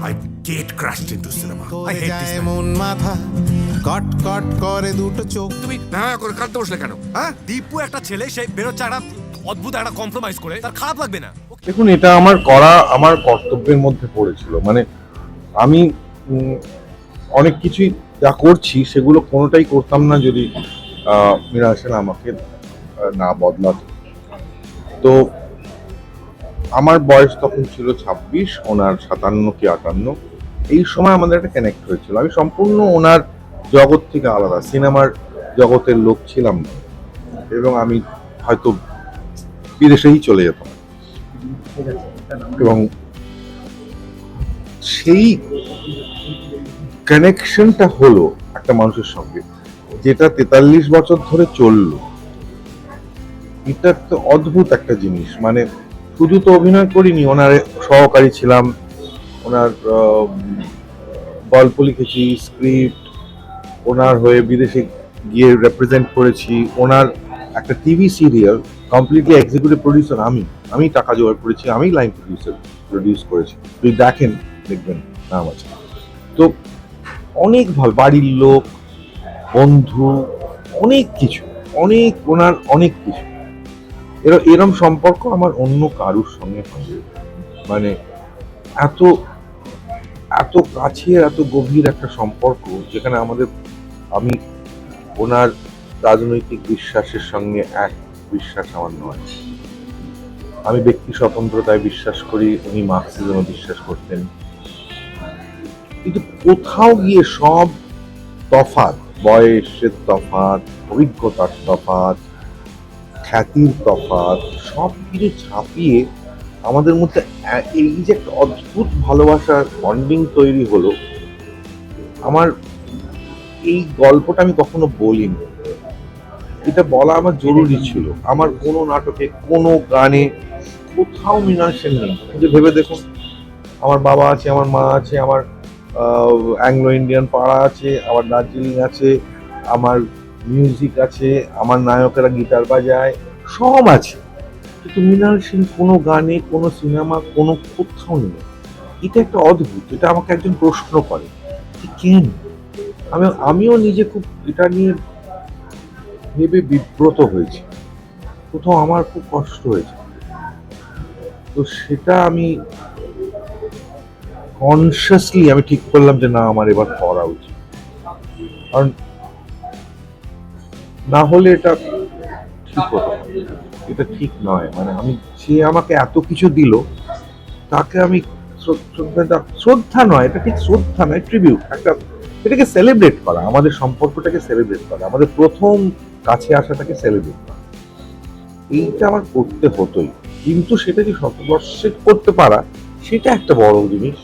I get crushed into cinema. I hate this man. মন মাথা কট কট করে দুটো চোখ। তুমি না করে কাঁদতে বসলে কেন? হ্যাঁ? দীপু একটা ছেলে সে বেরোচ্ছে একটা অদ্ভুত একটা কম্প্রোমাইজ করে। তার খারাপ লাগবে না। দেখুন এটা আমার করা আমার কর্তব্যের মধ্যে পড়েছিল। মানে আমি উম, অনেক কিছুই যা করছি সেগুলো কোনোটাই করতাম না যদি আহ, মীরা সেন আমাকে আহ, না বদলাতো। তো আমার বয়স তখন ছিল ছাব্বিশ, ওনার সাতান্ন কি আটান্ন। এই সময় আমাদের একটা কানেক্ট হয়েছিল। আমি সম্পূর্ণ ওনার জগৎ থেকে আলাদা, সিনেমার জগতের লোক ছিলাম না। এবং আমি হয়তো বিদেশেই চলে যেতাম। এবং সেই কানেকশনটা হলো একটা মানুষের সঙ্গে, যেটা তেতাল্লিশ বছর ধরে চলল। এটা তো অদ্ভুত একটা জিনিস। মানে শুধু তো অভিনয় করিনি, ওনার সহকারী ছিলাম, ওনার গল্প লিখেছি স্ক্রিপ্ট ওনার হয়ে বিদেশে গিয়ে রেপ্রেজেন্ট করেছি, ওনার একটা TV serial completely executive producer আমি আমি টাকা জোগাড় করেছি, আমি লাইন প্রডিউসার প্রডিউস করেছি। যদি দেখেন, দেখবেন, নাম আছে। তো অনেক ভালো, বাড়ির লোক, বন্ধু, অনেক কিছু, অনেক, ওনার অনেক কিছু। এরম সম্পর্ক আমার অন্য কারুর সঙ্গে হয়নি। মানে এত এত কাছের, এত গভীর একটা সম্পর্ক যেখানে আমাদের, আমি ওনার রাজনৈতিক বিশ্বাসের সঙ্গে এক বিশ্বাস আমার নয়। আমি ব্যক্তি স্বতন্ত্রতায় বিশ্বাস করি, উনি মার্কসিজমে বিশ্বাস করতেন। কিন্তু কোথাও গিয়ে সব তফাৎ, বয়সের তফাত অভিজ্ঞতার তফাৎ খ্যাতির তফাৎ, সব কিছু ছাপিয়ে আমাদের মধ্যে এই যে একটা অদ্ভুত ভালোবাসার বন্ডিং তৈরি হলো, আমার এই গল্পটা আমি কখনো বলিনি। এটা বলা আমার জরুরি ছিল। আমার কোনো নাটকে, কোনো গানে কোথাও মৃণাল সেন নেই। যে ভেবে দেখুন, আমার বাবা আছে, আমার মা আছে, আমার অ্যাংলো ইন্ডিয়ান পাড়া আছে, আমার দার্জিলিং আছে, আমার মিউজিক আছে, আমার নায়কেরা গিটার বাজায়, সব আছে। কিন্তু মৃণাল সেন কোনো গানে, কোনো সিনেমা, কোনো কোথাও নেই। এটা একটা অদ্ভুত, এটা আমাকে একজন প্রশ্ন করে কেন? আমি, আমিও নিজে খুব এটা নিয়ে ভেবে বিব্রত হয়েছি। কোথাও আমার খুব কষ্ট হয়েছে। তো সেটা আমি কনসিয়াসলি আমি ঠিক করলাম যে না, আমার এবার করা উচিত। কারণ না হলে এটা ঠিক হতো এটা ঠিক নয়। মানে আমি, সে আমাকে এত কিছু দিল, তাকে আমি শ্রদ্ধা নয়, এটা ঠিক শ্রদ্ধা নয় ট্রিবিউট একটা, এটাকে সেলিব্রেট করা, আমাদের সম্পর্কটাকে সেলিব্রেট করা, আমাদের প্রথম কাছে আসাটাকে সেলিব্রেট করা। এইটা আমার করতে হতোই। কিন্তু সেটা যে শতবর্ষে করতে পারা, সেটা একটা বড় জিনিস।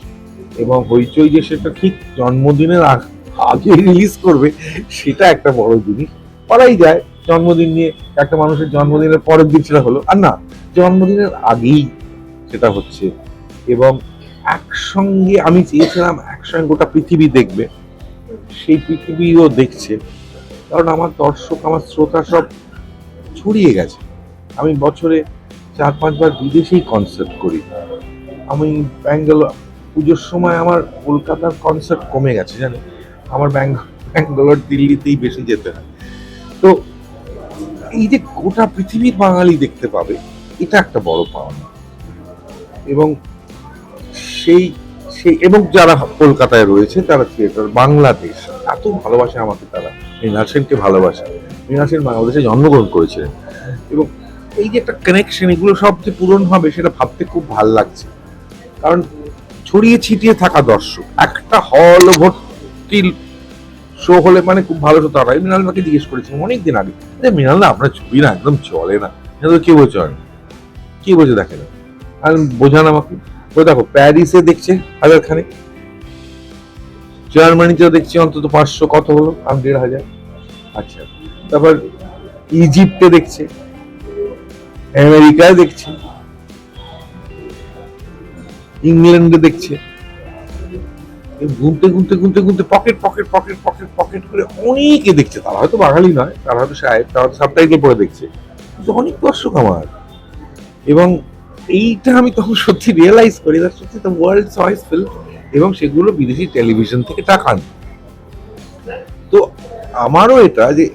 এবং হইচই যে সেটা ঠিক জন্মদিনের আগে রিলিজ করবে, সেটা একটা বড় জিনিস। করাই যায়। জন্মদিন নিয়ে একটা মানুষের জন্মদিনের পরের দিন সেটা হলো। আর না, জন্মদিনের আগেই সেটা হচ্ছে। এবং একসঙ্গে আমি চেয়েছিলাম একসঙ্গে গোটা পৃথিবী দেখবে। সেই পৃথিবীও দেখছে। কারণ আমার দর্শক, আমার শ্রোতা সব ছড়িয়ে গেছে। আমি বছরে চার, পাঁচবার বিদেশেই কনসার্ট করি। আমি ব্যাঙ্গালোর, পুজোর সময় আমার কলকাতার কনসার্ট কমে গেছে জানো আমার ব্যাঙ্গ- ব্যাঙ্গালোর, দিল্লিতেই বেশি যেতে হয়। তো এই যে গোটা পৃথিবীর বাঙালি দেখতে পাবে, এটা একটা বড় পাওনা। এবং সেই সেই, এবং যারা কলকাতায় রয়েছে, তারা থিয়েটার বাংলাদেশ। এত ভালোবাসে আমাকে তারা। মৃণাল সেনকে ভালোবাসে। মৃণাল সেন বাংলাদেশে জন্মগ্রহণ করেছিলেন। এবং এই যে একটা কানেকশন এগুলো সব যে পূরণ হবে, সেটা ভাবতে খুব ভালো লাগছে। কারণ ছড়িয়ে ছিটিয়ে থাকা দর্শক, একটা হল ভর্তি শো হলে মানে খুব ভালো হতো তারাই। মৃণাল মাকে জিজ্ঞেস করেছিলাম, অনেকদিন আগে? যে মৃণাল না আপনার ছবি না, একদম চলে না। এটা কে বলছে হয়? কে বলছে দেখে না? আর বোঝান আমাকে। ওই দেখো, প্যারিসে দেখছে হাজার খানে জার্মানিতেও দেখছি অন্তত পাঁচশো কত হলো? আর দেড় হাজার? আচ্ছা তারপর ইজিপ্টে দেখছে, আমেরিকায় দেখছে, ইংল্যান্ডে দেখছে। গুনতে গুনতে গুনতে গুনতে pocket pocket pocket pocket pocket করে অনেকে দেখছে তারা। হয়তো বাঙালি নয়, তারা হয়তো সাহেব তারা হয়তো সাবটাইটেল পড়ে দেখছে। কিন্তু অনেক দর্শক আমার। এবং এইটা আমি তখন সত্যি রিয়েলাইজ করি that সত্যি দ্য ওয়ার্ল্ড চয়েস ফিল্ম এবং সেগুলো বিদেশি টেলিভিশন থেকে টাকা তো আমারও এটা যে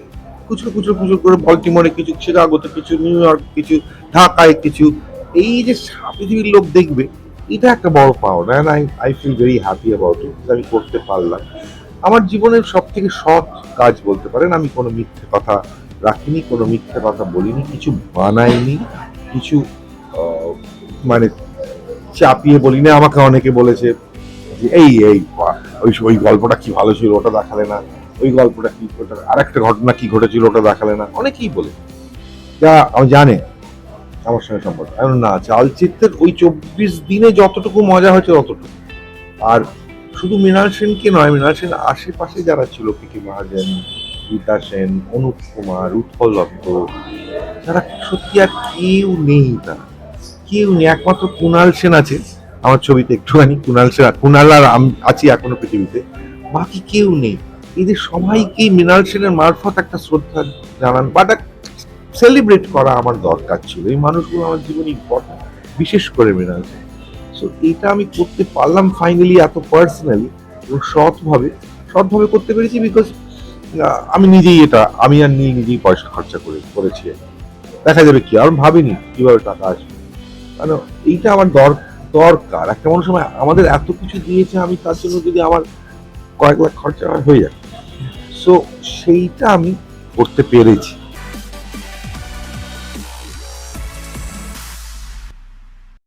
কুচুর কুচুর কুচুর করে বল্টিমোরে কিছু শিকাগোতে কিছু নিউ ইয়র্ক কিছু, ঢাকায় কিছু, এই যে পৃথিবীর লোক দেখবে এটা একটা বড় পাওনা and I I feel very happy about it আমি করতে পারলাম। আমার জীবনের সব থেকে সৎ কাজ বলতে পারেন, আমি কোনো মিথ্যে কথা রাখিনি, কোনো মিথ্যে কথা বলিনি, কিছু বানাইনি, কিছু মানে চাপিয়ে বলিনি। আমাকে অনেকে বলেছে যে, এই এই ওই ওই গল্পটা কি ভালো ছিল, ওটা দেখালে না, ওই গল্পটা কি, ওটা, আরেকটা ঘটনা কি ঘটেছিল, ওটা দেখালে না। অনেকেই বলে। যা আমি জানে আমার সঙ্গে সম্পর্ক। এখন না, চালচিত্রের ওই চব্বিশ দিনে যতটুকু মজা হয়েছে ততটুকু। আর শুধু মৃণাল সেনকে নয়, মৃণাল সেন আশেপাশে যারা ছিল, পিকে মহাজন, গীতা সেন, অনুপ কুমার, উৎপল দত্ত, তারা সত্যি আর কেউ নেই তারা। কেউ নেই, একমাত্র কুণাল সেন আছে। আমার ছবিতে একটুখানি কুণাল সেন, কুণাল আর আমি, আছি এখনও পৃথিবীতে। বাকি কেউ নেই। এদের সবাইকেই মৃণাল সেনের মারফত একটা শ্রদ্ধা জানান। বা সেলিব্রেট করা আমার দরকার ছিল। এই মানুষগুলো আমার জীবনে ইম্পর্টেন্ট বিশেষ করে মৃণাল সো এটা আমি করতে পারলাম ফাইনালি এত পার্সোনালি এবং সৎভাবে। সৎভাবে করতে পেরেছি বিকজ আমি নিজেই এটা, আমি আর নিয়ে নিজেই পয়সা খরচা করে, করেছি। দেখা যাবে কি, আর ভাবিনি কীভাবে টাকা আসবে। মানে এইটা আমার দর, দরকার। একটা মানুষ সময় আমাদের এত কিছু দিয়েছে আমি তার জন্য যদি আমার কয়েক লাখ খরচা হয়ে যায় সো সেইটা আমি করতে পেরেছি।